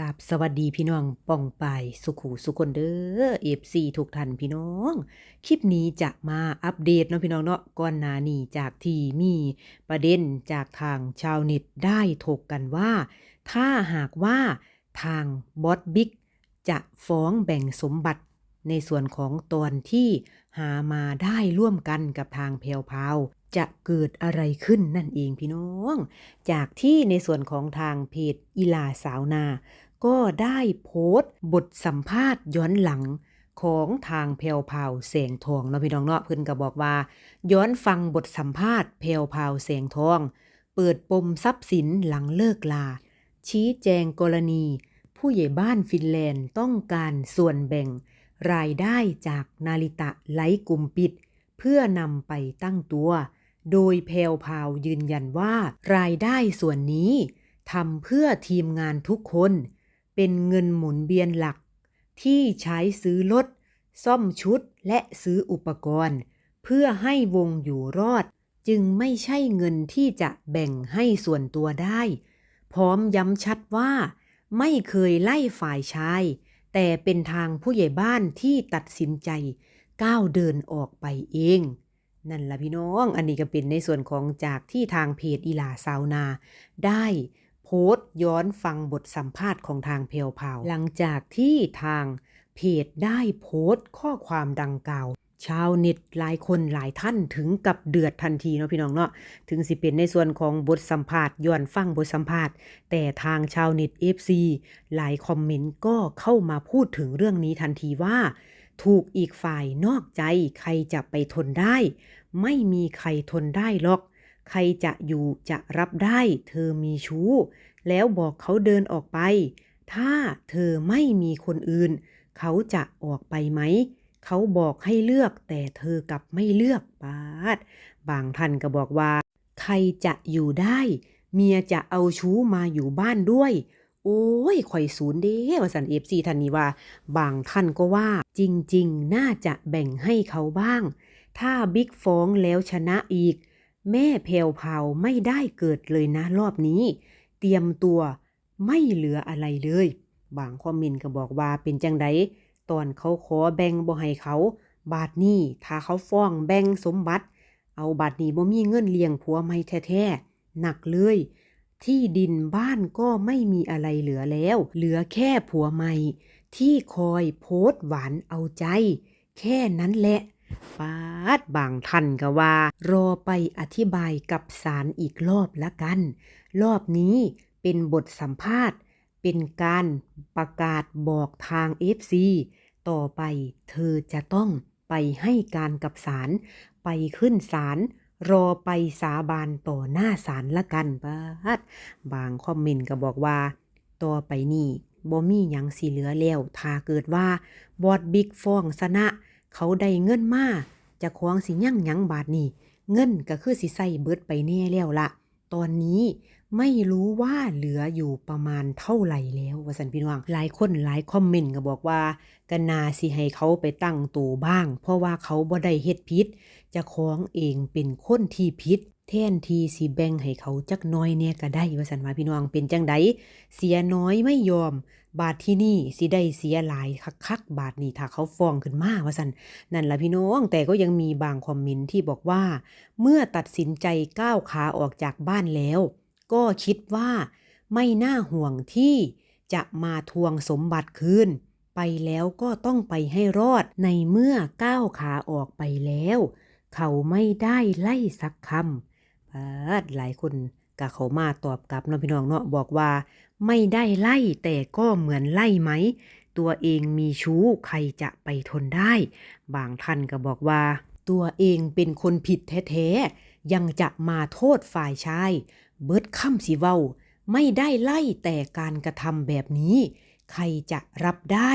กับสวัสดีพี่น้องป้องปายสุขูสุคนเด้อเอฟซีทุกท่านพี่น้อง คลิปนี้จะมาอัปเดตเนาะพี่น้องเนาะก่อนหน้านี้จากที่มีประเด็นจากทางชาวเน็ตได้ถกกันว่า ถ้าหากว่าทางบอสบิ๊กจะฟ้องแบ่งสมบัติในส่วนของตอนที่หามาได้ร่วมกันกับทางแพรวพาวจะเกิดอะไรขึ้นนั่นเองพี่น้อง จากที่ในส่วนของทางเพจอีลาสาวนา ก็ได้โพสต์บทสัมภาษณ์ย้อนหลังของทางแพรวพราวแสงทองเนาะพี่น้องเนาะเพิ่นก็บอกว่า ย้อนฟังบทสัมภาษณ์แพรวพราวแสงทอง เปิดปมทรัพย์สินหลังเลิกลา ชี้แจงกรณี ผู้ใหญ่บ้านฟินแลนด์ต้องการส่วนแบ่ง รายได้จากนาริตะไลกลุ่มปิด เพื่อนำไปตั้งตัว โดยแพรวพาวยืนยันว่า รายได้ส่วนนี้ทำเพื่อทีมงานทุกคน เป็นเงินหมุนเวียนหลัก ที่ใช้ซื้อรถซ่อมชุดและซื้ออุปกรณ์ เพื่อให้วงอยู่รอด จึงไม่ใช่เงินที่จะแบ่งให้ส่วนตัวได้ พร้อมย้ำชัดว่า ไม่เคยไล่ฝ่ายชาย แต่เป็นทางผู้ใหญ่บ้านที่ตัดสินใจ ก้าวเดินออกไปเอง นั่นละพี่น้อง อันนี้ก็เป็นในส่วนของจากที่ทางเพจอีหลาซาวนาได้ โพสต์ย้อนฟังบทสัมภาษณ์ของทางเพลพาหลังจากที่ทางเพจได้โพสต์ข้อความดังกล่าว ชาวเน็ตหลายคนหลายท่านถึงกับเดือดทันทีเนาะพี่น้องเนาะถึงสิเป็นในส่วนของบทสัมภาษณ์ย้อนฟังบทสัมภาษณ์ แต่ทางชาวเน็ต FC หลายคอมเมนต์ก็เข้ามาพูดถึงเรื่องนี้ทันทีว่า ถูกอีกฝ่ายนอกใจใครจะไปทนได้ ไม่มีใครทนได้หรอก ใครจะอยู่จะรับได้เธอมีชู้ แล้วบอกเขาเดินออกไป ถ้าเธอไม่มีคนอื่น เขาจะออกไปไหม เขาบอกให้เลือกแต่เธอกลับไม่เลือกปาด บางท่านก็บอกว่า ใครจะอยู่ได้ เมียจะเอาชู้มาอยู่บ้านด้วย โอ้ยข่อยศูนย์เด้ว่าสันเอฟซีท่านนี้ว่า บางท่านก็ว่า จริง ๆ น่าจะแบ่งให้เขาบ้าง ถ้าบิ๊กฟ้องแล้วชนะอีก แม่แพวพาวไม่ได้เกิดเลยนะรอบนี้ เตรียมตัวไม่เหลืออะไรเลย บางคอมเมนต์ก็บอกว่าเป็นจังไดตอนเขาขอแบ่งบ่ให้เขา บาทนี้ถ้าเขาฟ้องแบ่งสมบัติ เอาบาทนี้บ่มีเงินเลี้ยงผัวไม่แท้ๆหนักเลย ที่ดินบ้านก็ไม่มีอะไรเหลือแล้ว เหลือแค่ผัวใหม่ ที่คอยโพสต์หวานเอาใจ แค่นั้นแหละ ฟาดบางท่านก็ว่า รอไปอธิบายกับศาลอีกรอบละกัน รอบนี้เป็นบทสัมภาษณ์ เป็นการประกาศบอกทาง FC ต่อไปเธอจะต้องไปให้การกับศาลไปขึ้นศาลรอไปสาบานต่อหน้าศาลละกันบาดบางคอมเมนต์ก็บอกว่า ต่อไปนี่บ่มีหยังสิเหลือแล้วถ้าเกิดว่าบอดบิ๊กฟ้องชนะ เขาได้เงินมาจะควงสิยั่งยังบาทนี่เงินก็คือสิใส่เบิดไปแน่แล้วละตอนนี้ไม่รู้ว่าเหลืออยู่ประมาณเท่าไหร่แล้ววสันพี่น้องหลายคนหลายคอมเมนต์ก็บอกว่ากันนาสิให้เขาไปตั้งตัวบ้าง เพราะว่าเขาบ่ได้เฮ็ดผิดเจะคล้องเองเป็นคนที่ผิดแทนที่สิแบ่งให้เขาจักน้อยเนี่ยก็ได้วสันว่าพี่น้องเป็นจังไดเสียน้อยไม่ยอม บาทที่นี่สิได้เสียหลายคักๆบาทนี่ถ้าเขาฟ้องขึ้นมาว่าสันนั่นละพี่น้องแต่ก็ยังมีบางคอมเมนต์ที่บอกว่า เมื่อตัดสินใจก้าวขาออกจากบ้านแล้ว ก็คิดว่าไม่น่าห่วงที่จะมาทวงสมบัติคืน ไปแล้วก็ต้องไปให้รอดในเมื่อก้าวขาออกไปแล้ว เขาไม่ได้ไล่สักคำปาดหลายคน กะเขามาตอบกลับเนาะพี่น้องเนาะบอกว่า ไม่ได้ไล่แต่ก็เหมือนไล่ไหม ตัวเองมีชู้ใครจะไปทนได้ บางท่านก็บอกว่า ตัวเองเป็นคนผิดแท้ๆยังจะมาโทษฝ่ายชาย เบิดค่ำสิเว้า ไม่ได้ไล่แต่การกระทำแบบนี้ ใครจะรับได้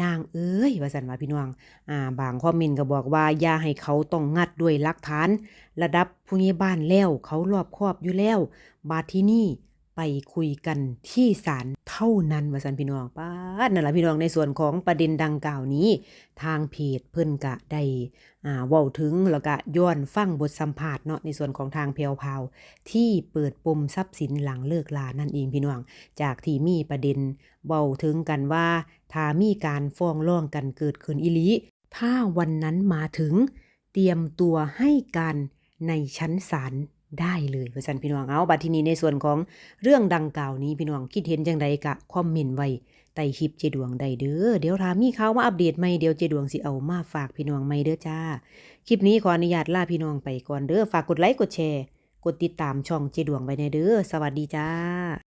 นางเอ้ยว่าสันว่าพี่น้องอ่าบางคอมเมนต์ก็บอกว่าอย่าให้เขาต้องงัดด้วยหลักฐาน ระดับผู้ใหญ่บ้านแล้วเขารอบครอบอยู่แล้ว บาดที่นี่ ไปคุยกันที่ศาลเท่านั้นว่าซั่นพี่น้องป้านั่นแหละพี่น้องในส่วนของประเด็นดังกล่าวนี้ ทางเพจเพิ่นก็ได้อ่าเว้าถึงแล้วก็ย้อนฟังบทสัมภาษณ์เนาะในส่วนของทางแพรวพาวที่เปิดปมทรัพย์สินหลังเลิกลานั่นเองพี่น้อง จากที่มีประเด็นเว้าถึงกันว่าถ้ามีการฟ้องร้องกันเกิดขึ้นอีหลีถ้าวันนั้นมาถึง เตรียมตัวให้การในชั้นศาล ได้เลยว่าสันพี่น้องเอาบัดทีนี้ในส่วนของเรื่องดังกล่าวนี้พี่น้องคิดเห็นจังใดกะคอมเมนต์ไว้ใต้คลิปเจดวงใดเด้อเดี๋ยวรามีเขาว่าอัปเดตใหม่เดี๋ยวเจดวงสิเอามาฝากพี่น้องใหม่เด้อจ้า คลิปนี้ขออนุญาตลาพี่น้องไปก่อนเด้อฝากกดไลค์กดแชร์ กดติดตามช่องเจดวงไว้ในเด้อสวัสดีจ้า